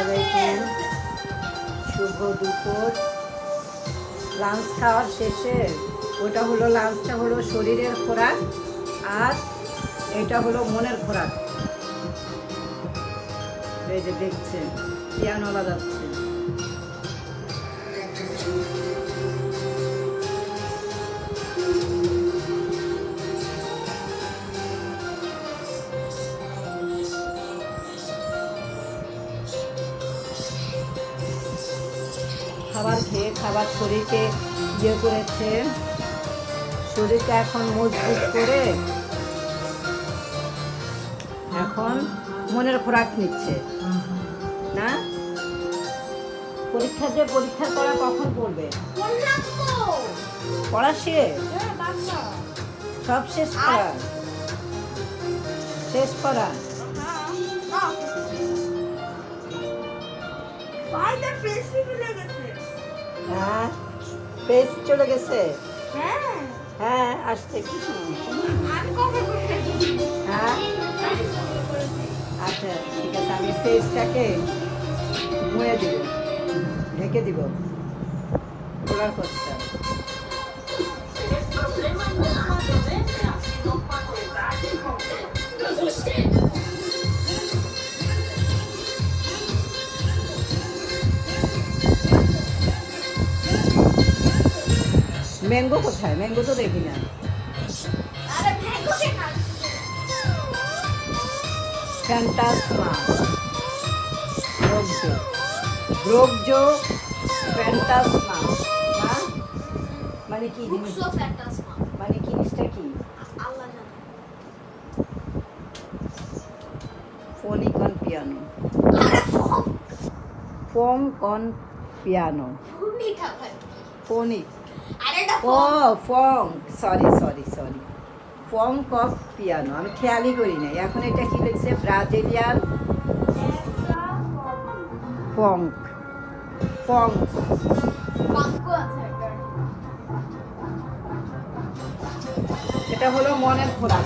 আলাইকুম শুভ দুপুর। লাঞ্চ খাওয়ার শেষে ওটা হলো লাঞ্চটা হলো শরীরের খোরাক আর এটা হলো মনের খোরাক। এই যে দেখছেন, পিয়ানোলা যাচ্ছে। খাবার খেয়ে, খাবার শরীরকে ইয়ে করেছে। শরীরকে এখন মজবুত করে এখন মনের খোরাক নিচ্ছে। না? পরীক্ষা যে পরীক্ষা করা কখন পড়বে পড়া শেষ? সব শেষ করা শেষ করা হ্যাঁ চলে গেছে? হ্যাঁ। আসছে কি হ্যাঁ? আচ্ছা ঠিক আছে আমি পেস্টটাকে মুয়ে দিব ঢেকে দিব। খোলার করতে ম্যাঙ্গো কোথায়? ম্যাঙ্গো তো দেখি না। ফ্যান্টাসমা। ব্রোকজো ব্রোকজো ফ্যান্টাসমা। না মানে কি জিনিস মানে কি? জিনিসটা কি ফোনিকন পিয়ানো। ফোম কন পিয়ানো। ফোনিক ফং সরি সরি সরি ফং কফ পিয়ানো আমি খেয়ালই করি নাই। এখন এটা কি লিখছে? ব্রাজিলিয়ান ফং ফং এটা হলো মনের খোরাক